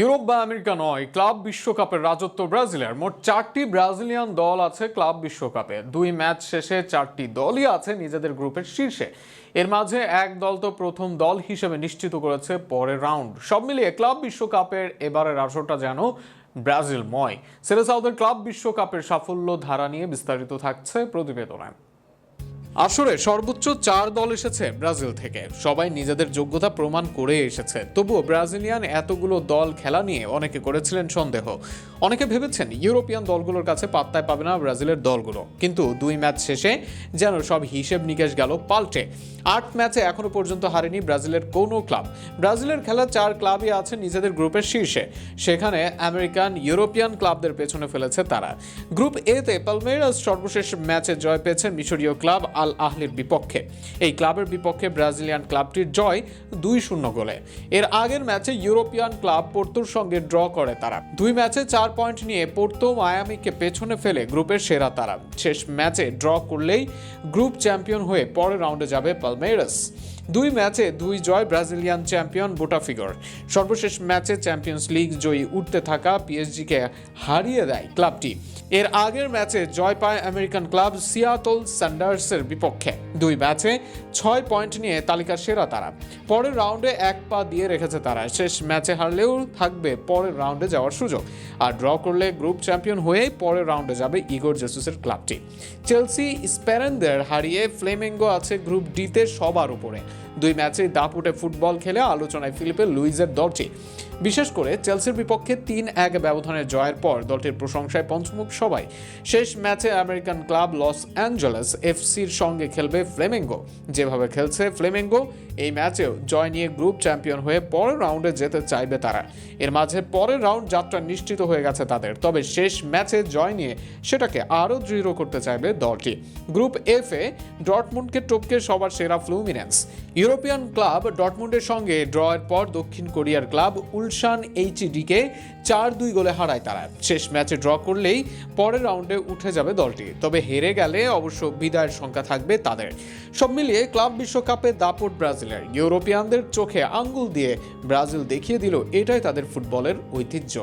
Europe বা America নয়, club বিশ্বকাপের রাজত্ব ব্রাজিলের। মোট চারটি ব্রাজিলিয়ান দল আছে ক্লাব বিশ্বকাপে। দুই ম্যাচ শেষে চারটি দলই আছে নিজেদের গ্রুপের শীর্ষে। এর মাঝে এক দল তো প্রথম দল হিসেবে নিশ্চিত করেছে পরের রাউন্ড। সব মিলিয়ে ক্লাব বিশ্বকাপের এবারের আসরটা যেন ব্রাজিলময়। সেরেসাউদের ক্লাব বিশ্বকাপের সাফল্য ধারা নিয়ে বিস্তারিত থাকছে প্রতিবেদনায় আসরে সর্বোচ্চ চার দল এসেছে ব্রাজিল থেকে। সবাই নিজেদের যোগ্যতা প্রমাণ করে এসেছে। তবুও ব্রাজিলিয়ান এতগুলো দল খেলা নিয়ে অনেকে করেছিলেন সন্দেহ। অনেকে ভেবেছেন ইউরোপিয়ান দলগুলোর কাছে পাত্তায় পাবে না ব্রাজিলের দলগুলো। কিন্তু দুই ম্যাচ শেষে যেন সব হিসেব নিকেশ গেল পাল্টে। আট ম্যাচে এখনও পর্যন্ত হারেনি ব্রাজিলের কোনো ক্লাব। ব্রাজিলের খেলা চার ক্লাবই আছে নিজেদের গ্রুপের শীর্ষে। সেখানে আমেরিকান, ইউরোপিয়ান ক্লাবদের পেছনে ফেলেছে তারা। গ্রুপ এতে পালমেরাস সর্বশেষ ম্যাচে জয় পেয়েছে মিশরীয় ক্লাব আল আহলির বিপক্ষে। এই ক্লাবের বিপক্ষে ব্রাজিলিয়ান ক্লাবটির জয় দুই শূন্য গোলে। এর আগের ম্যাচে ইউরোপিয়ান ক্লাব পোর্তোর সঙ্গে ড্র করে তারা। দুই ম্যাচে চার পয়েন্ট নিয়ে পোর্তো মায়ামিকে পেছনে ফেলে গ্রুপের সেরা তারা। শেষ ম্যাচে ড্র করলেই গ্রুপ চ্যাম্পিয়ন হয়ে পরের রাউন্ডে যাবে পালমেরাস দুই ম্যাচে দুই জয় ব্রাজিলিয়ান চ্যাম্পিয়ন বোটাফিগর। সর্বশেষ ম্যাচে চ্যাম্পিয়ন্স লিগ জয়ী উঠতে থাকা পিএসজিকে হারিয়ে দেয় ক্লাবটি। এর আগের ম্যাচে জয় পায় আমেরিকান ক্লাব সিয়াতল স্যান্ডার্সের বিপক্ষে। দুই ম্যাচে ছয় পয়েন্ট নিয়ে তালিকার সেরা তারা। পরের রাউন্ডে এক পা দিয়ে রেখেছে তারা। শেষ ম্যাচে হারলেও থাকবে পরের রাউন্ডে যাওয়ার সুযোগ। আর ড্র করলে গ্রুপ চ্যাম্পিয়ন হয়েই পরের রাউন্ডে যাবে ইগোর জেসুসের ক্লাবটি। চেলসি স্প্যারেনদের হারিয়ে ফ্লেমেঙ্গো আছে গ্রুপ ডিতে সবার উপরে। দুই ম্যাচে দাপুটে ফুটবল খেলে আলোচনায় ফিলিপে লুইজের দলটি বিশেষ করে চেলসির বিপক্ষে তিন এক ব্যবধানের জয়ের পর দলটির প্রশংসায় পঞ্চমুখ সবাই। শেষ ম্যাচে আমেরিকান ক্লাব লস অ্যাঞ্জেলেস এফসির সঙ্গে খেলবে ফ্লেমেঙ্গো। যেভাবে খেলছে ফ্লেমেঙ্গো, এই ম্যাচেও জয় নিয়ে গ্রুপ চ্যাম্পিয়ন হয়ে পরের রাউন্ডে যেতে চাইবে তারা। এর মাঝে পরের রাউন্ড যাত্রা নিশ্চিত হয়ে গেছে তাদের, তবে শেষ ম্যাচে জয় নিয়ে সেটাকে আরও দৃঢ় করতে চাইবে দলটি। গ্রুপ এফ এ ডটমুন্ডকে টপকে সবার সেরা ফ্লুমিনেন্স। ইউরোপিয়ান ক্লাব ডটমুন্ডের সঙ্গে ড্রয়ের পর দক্ষিণ কোরিয়ার ক্লাব উলশান এইচডিকে চার দুই গোলে হারায় তারা। শেষ ম্যাচে ড্র করলেই পরের রাউন্ডে উঠে যাবে দলটি। তবে হেরে গেলে অবশ্য বিদায়ের সংখ্যা থাকবে তাদের। সব মিলিয়ে ক্লাব বিশ্বকাপে দাপট ব্রাজিলের। ইউরোপিয়ানদের চোখে আঙ্গুল দিয়ে ব্রাজিল দেখিয়ে দিল, এটাই তাদের ফুটবলের ঐতিহ্য।